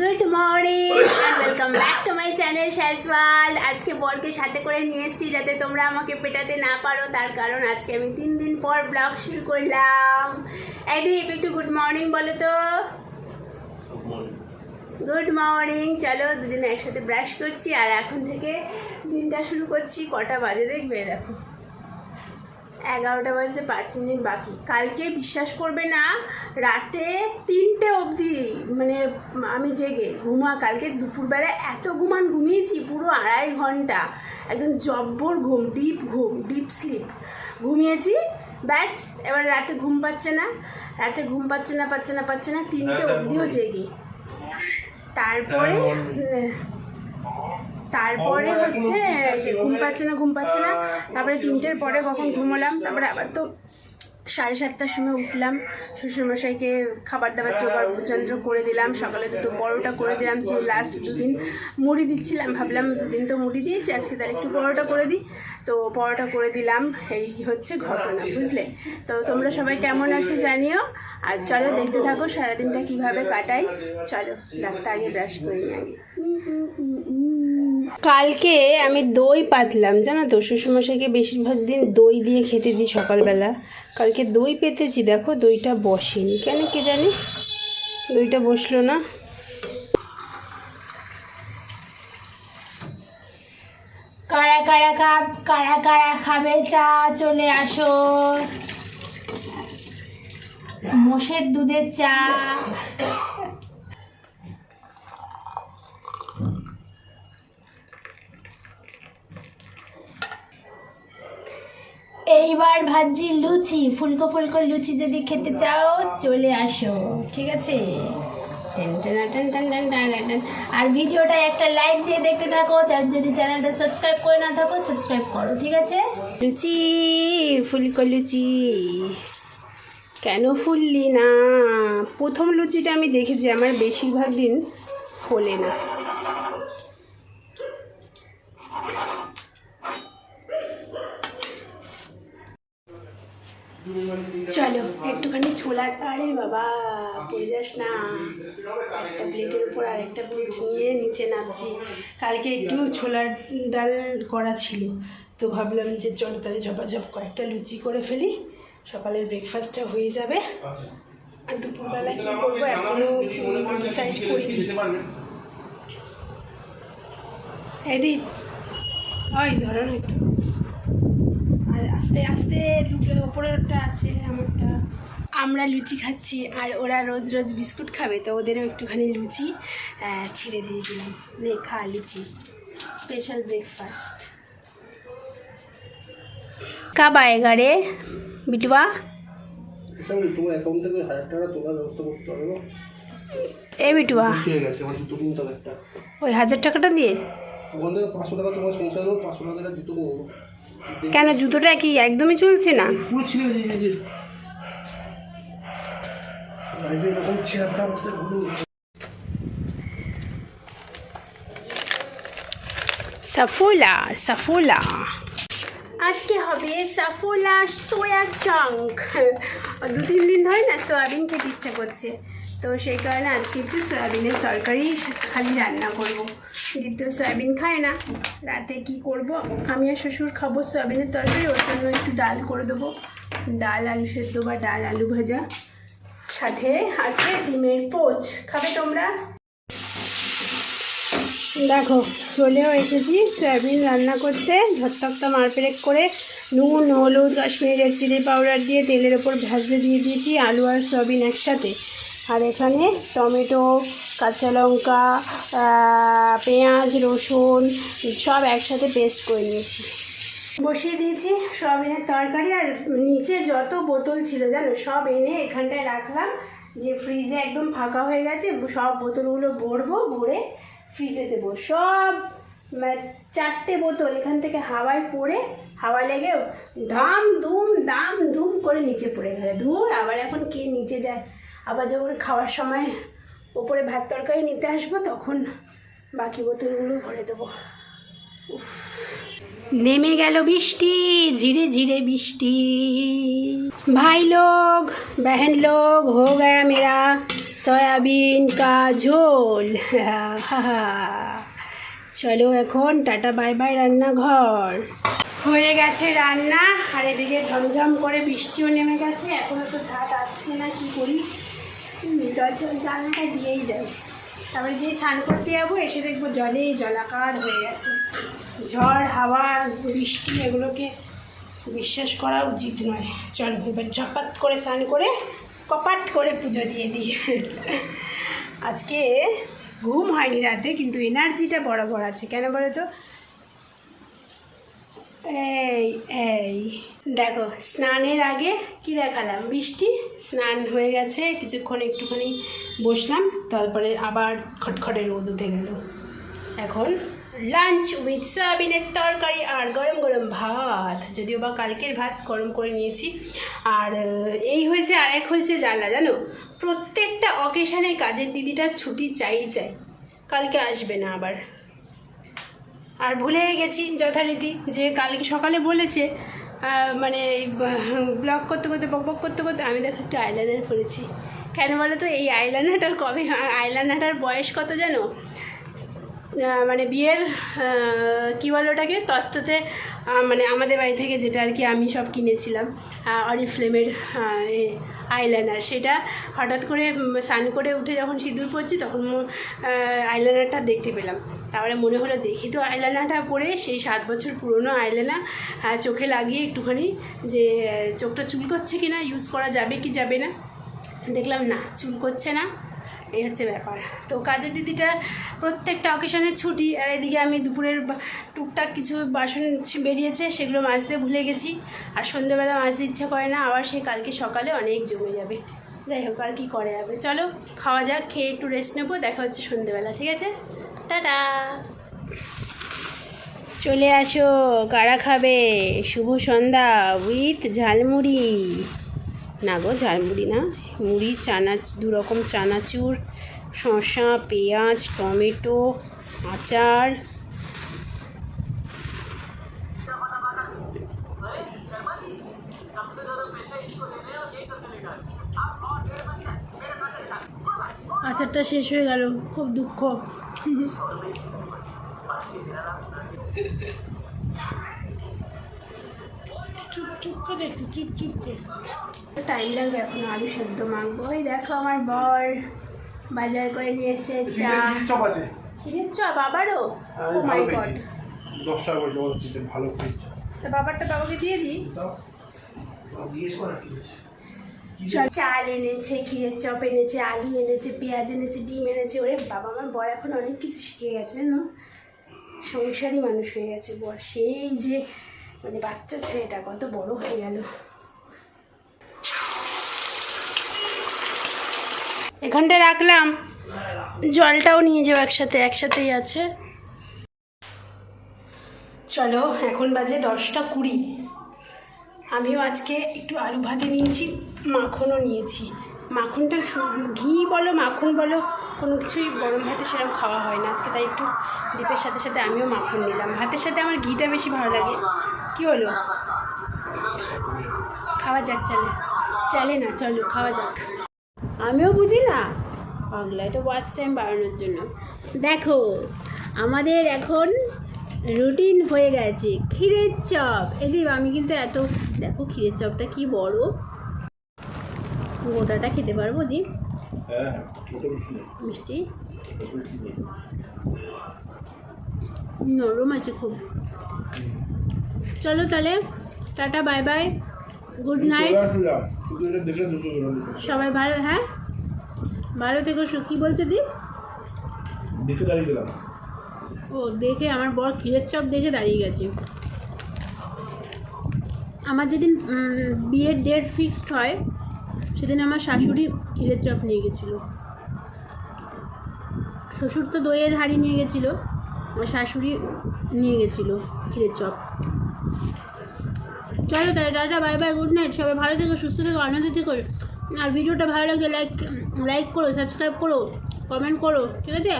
Good morning welcome back to my channel Shaiswal আজকে বরকে সাথে করে নিয়ে এসেছি যাতে তোমরা আমাকে পেটাতে না পারো তার কারণ আজকে আমি তিন দিন পর ব্লগ শুরু করলাম। এই দীপ একটু গুড মর্নিং বলো তো। গুড মর্নিং চলো দুজনে একসাথে ব্রাশ করছি আর এখন থেকে দিনটা শুরু করছি কটা বাজে দেখবে দেখো। এগারোটা বাজতে পাঁচ মিনিট বাকি। কালকে বিশ্বাস করবে না রাতে তিনটে অবধি মানে আমি জেগে। ঘুমা কালকে দুপুরবেলা এত ঘুমান ঘুমিয়েছি পুরো আড়াই ঘণ্টা। একদম জব্বর ঘুম ডিপ ঘুম ডিপ স্লিপ। ঘুমিয়েছি ব্যাস এবার রাতে ঘুম পাচ্ছে না। রাতে ঘুম পাচ্ছে না পাচ্ছে না পাচ্ছে না তিনটে হ্যাঁ, অবধিও জেগে। তারপরে হ্যাঁ। তারপরে হচ্ছে ঘুম পাচ্ছে না ঘুম পাচ্ছে না তারপরে তিনটের পরে কখন ঘুমোলাম তারপরে আবার তো সাড়ে সাতটার সময় উঠলাম শ্বশুরমশাইকে খাবার দাবার জোগাড় যন্ত্র করে দিলাম সকালে দুটো পরোটা করে দিলাম লাস্ট দুদিন মুড়ি দিচ্ছিলাম ভাবলাম দুদিন তো মুড়ি দিয়েছি আজকে তাহলে একটু পরোটা করে দিই। তো পরোটা করে দিলাম এই হচ্ছে ঘটনা বুঝলে? তো তোমরা সবাই কেমন আছো জানিও আর চলো দেখতে থাকো সারাদিনটা কীভাবে কাটাই চলো ডাক্তার আগে ব্রাশ করে নিই। আগে কালকে আমি দই পাতলাম, জানো তো? শ্বশুরমশাইকে বেশিরভাগ দিন দই দিয়ে খেতে দিই সকালবেলা। কালকে দই পেতেছি, দেখো দইটা বসেনি। কেন কে জানি? দইটা বসল না। কারা কারা কাপ কারা কারা খাবে, চা চলে আসো। মোষের দুধের চা। এইবার ভাজি লুচি, ফুলকো ফুলকো লুচি যদি খেতে চাও, চলে আসো, ঠিক আছে? আর ভিডিওটা একটা লাইক দিয়ে দেখতে থাকো, আর যদি চ্যানেলটা সাবস্ক্রাইব করে না থাকো, সাবস্ক্রাইব করো, ঠিক আছে? লুচি, ফুলকো লুচি। কেন ফুললি না? প্রথম লুচিটা আমি দেখেছি, আমার বেশিরভাগ দিন ফোলে না। চলো, একটুখানি ছোলার আরে বাবা, পড়ে যাস না। একটা প্লেটের উপর আরেকটা প্লেট নিয়ে নিচে নামছি। কালকে একটু ছোলার ডাল করা ছিল। তো ভাবলাম যে চলো তাহলে ঝপাঝপ কয়েকটা লুচি করে ফেলি। সকালের ব্রেকফাস্টটা হয়ে যাবে। আর দুপুরবেলা কী করব এখনও ডিসাইড করিনি। এদি ওই, ধরো না একটু। আস্তে আস্তে দুটোর ওপরেরটা আছে আমারটা। আমরা লুচি খাচ্ছি আর ওরা রোজ রোজ বিস্কুট খাবে তো ওদেরও একটুখানি লুচি ছিঁড়ে দিয়ে দিলাম। নে খা লুচি। স্পেশাল ব্রেকফাস্ট কাব আয়েগা রে বিটুয়া এ বিটুয়া। একটা ওই হাজার টাকাটা দিয়ে? ওখান থেকে পাঁচশো টাকা তোমার সংসার হলো পাঁচশো টাকা জুতো কিনবো। কেন জুতোটা কি একদমই চলছে না? পুরো ছিঁড়ে যে। এরকম ছেঁড়া অবস্থায় সাফোলা সাফোলা। আজকে হবে সাফোলা সোয়া চাঙ্ক দু তিন দিন ধরে না সয়াবিন খেতে ইচ্ছা করছে। তো সেই কারণে আজকে একটু সয়াবিনের তরকারি খালি রান্না করব। দীপ তো সয়াবিন খায় না। রাতে কি করব? আমি আর শ্বশুর খাব সয়াবিনের তরকারি, ওর জন্য একটু ডাল করে দেবো। ডাল, আলু সেদ্ধ বা ডাল, আলু ভাজা। সাথে আছে ডিমের পোচ। খাবে তোমরা? দেখো, চলেও এসেছি। সয়াবিন রান্না করতে। ঝট্টকটা মারপেরেক করে নুন, হলুদ কাশ্মীরি রেড চিলি পাউডার দিয়ে তেলের ওপর ভাজতে দিয়ে দিয়েছি আলু আর সয়াবিন একসাথে। আর এখানে টমেটো, কাঁচা লঙ্কা পেঁয়াজ, রসুন, সব একসাথে পেস্ট করে নিয়েছি। বসিয়ে দিয়েছি সয়াবিনের তরকারি আর নিচে যত বোতল ছিল জানো, সব এনে এখানটায় রাখলাম। যে ফ্রিজে একদম ফাঁকা হয়ে গেছে, সব বোতলগুলো ভরবো, ভরে ফ্রিজে দেবো। সব মানে চারটে বোতল এখান থেকে হাওয়ায় পড়ে, হাওয়া লেগে ধাম ধুম দাম ধুম করে নিচে পড়ে গেলে। ধুর, আবার এখন কে নিচে যায়? আবার যখন খাওয়ার সময় ওপরে ভাত তরকারি নিতে আসব, তখন বাকি বোতলগুলো ভরে দেবো। নেমে গেল বৃষ্টি, ঝিরে ঝিরে বৃষ্টি। ভাই লোক, বেহেন লোক, হো গয়া মেরা, সয়াবিন কা ঝোল চলো এখন টাটা, বাই বাই রান্নাঘর। হয়ে গেছে রান্না, আর এদিকে ঝমঝম করে বৃষ্টিও নেমে গেছে এখনও তো ভাত আসছে না, কি করি? জল জল জানলাটা দিয়েই যাই। তারপরে যে স্নান করতে যাব, এসে দেখব জলেই জলাকার হয়ে গেছে। ঝড়, হাওয়া, বৃষ্টি এগুলোকে বিশ্বাস করা উচিত নয়। চল, এবার ঝপাত করে স্নান করে কপাত করে পুজো দিয়ে দিই। আজকে ঘুম হয়নি রাতে, কিন্তু এনার্জিটা বরাবর আছে। কেন বলো তো এই এই। দেখো, স্নানের আগে কি দেখালাম? বৃষ্টি স্নান হয়ে গেছে, কিছুক্ষণ একটুখানি বসলাম, তারপরে আবার খটখটে রোদ উঠে গেল। এখন লাঞ্চ উইথ সয়াবিনের তরকারি আর গরম গরম ভাত। যদিও বা কালকের ভাত গরম করে নিয়েছি। আর এই হয়েছে আর এক হয়েছে জানলা, জানো? প্রত্যেকটা অকেশানে কাজের দিদিটার ছুটি চাই চাই। কালকে আসবে না আবার। আর ভুলে গেছি যথারীতি যে কালকে সকালে বলেছে মানে ব্লগ করতে করতে বক বক করতে করতে আমি দেখো একটু আইলাইনার পরেছি। কেন বলো তো এই আইলাইনারটার কবে আইলাইনারটার বয়স কত আহ, মানে বিয়ের কী বলো ওটাকে? তত্ত্বতে মানে আমাদের বাড়ি থেকে যেটা আর কি আমি সব কিনেছিলাম অরিফ্লেমের আইলাইনার সেটা হঠাৎ করে স্নান করে উঠে যখন সিঁদুর পড়ছি তখন আইলাইনারটা দেখতে পেলাম। তারপরে মনে হলো দেখি তো আইলাইনারটা পরে সেই সাত বছর পুরনো আইলাইনার চোখে লাগিয়ে একটুখানি যে চোখটা চুল করছে কি না ইউজ করা যাবে কি যাবে না। দেখলাম না চুল করছে না। এই হচ্ছে ব্যাপার। তো কাজের দিদিটা প্রত্যেকটা অকেশনে ছুটি, আর এদিকে আমি দুপুরের টুকটাক কিছু বাসন বেরিয়েছে, সেগুলো মাজতে ভুলে গেছি। আর সন্ধ্যেবেলা মাজতে ইচ্ছে করে না, আবার সে কালকে সকালে অনেক জমে যাবে। যাই হোক, আর কি করা যাবে? চলো, খাওয়া যাক, খেয়ে একটু রেস্ট নেব, দেখা হচ্ছে সন্ধ্যেবেলা, ঠিক আছে? টাটা। চলে আসো কারা খাবে? শুভ সন্ধ্যা উইথ ঝালমুড়ি। না গো ঝালমুড়ি না মুড়ি চানা দু রকম চানাচুর শসা পেঁয়াজ টমেটো আচার। আচারটা শেষ হয়ে গেল খুব দুঃখ। চুপ চুপ করে একটু চুপ চুপ করে টাইম লাগবে এখন আলু সেদ্ধ মাখবো। ওই দেখো আমার বর বাজার করে নিয়ে এসে চা। চপ আছে। চিকেন চপ আবারও? ও মাই গড দশ টাকা করে ভালো তা বাবারটা বাবাকে দিয়ে দিই। জিজ্ঞেস করা কি হয়েছে চল এনেছে ক্ষীরের চপ এনেছে আলু এনেছে পেঁয়াজ এনেছে ডিম এনেছে ওরে বাবা, আমার বর এখন অনেক কিছু শিখে গেছে, জানো? সংসারী মানুষ হয়ে গেছে বর। সেই যে মানে বাচ্চা ছেলেটা কত বড় হয়ে গেল। এখানটা রাখলাম। জলটাও নিয়ে যাও একসাথে, একসাথেই আছে। চলো, এখন বাজে দশটা কুড়ি। আমিও আজকে একটু আলু ভাতে নিয়েছি, মাখনও নিয়েছি। মাখনটা ঘি বলো, মাখন বলো, কোনো কিছুই গরম ভাতে সেরকম খাওয়া হয় না। আজকে তাই একটু দীপের সাথে সাথে আমিও মাখন নিলাম। ভাতের সাথে আমার ঘিটা বেশি ভালো লাগে। কি হলো? খাওয়া যাক চলে। চলে না, চলো, খাওয়া যাক। আমিও বুঝি না? পাগলা, এটা ওয়াচ টাইম বাড়ানোর জন্য। দেখো, আমাদের এখন রুটিন হয়ে গেছে। ক্ষীরের চপ। এদিকে আমি কিন্তু এত দেখো ক্ষীরের চপটা কি বড়। গোটাটা খেতে পারব দীপ হ্যাঁ নেই মিষ্টি? নরম আছে খুব। চলো তাহলে tata bye bye. Good night. সবাই ভালো হ্যাঁ? ভালো থেকো কি বলছো দীপ দেখে দাঁড়িয়ে গেলাম। ও, দেখে আমার বর ক্ষীরের চপ দেখে দাঁড়িয়ে গেছে। আমার যেদিন বিয়ের ডেট ফিক্সড হয়, সেদিন আমার শাশুড়ি ক্ষীরের চপ নিয়ে গেছিল। শ্বশুর তো দইয়ের হাঁড়ি নিয়ে গেছিল, আমার শাশুড়ি নিয়ে গেছিল ক্ষীরের চপ। চলো তাহলে, tata bye bye good night সবাই ভালো থেকো, সুস্থ থেকো, আনন্দ থেকো। আর ভিডিওটা ভালো লাগলে লাইক লাইক করো সাবস্ক্রাইব করো কমেন্ট করো, ঠিক আছে?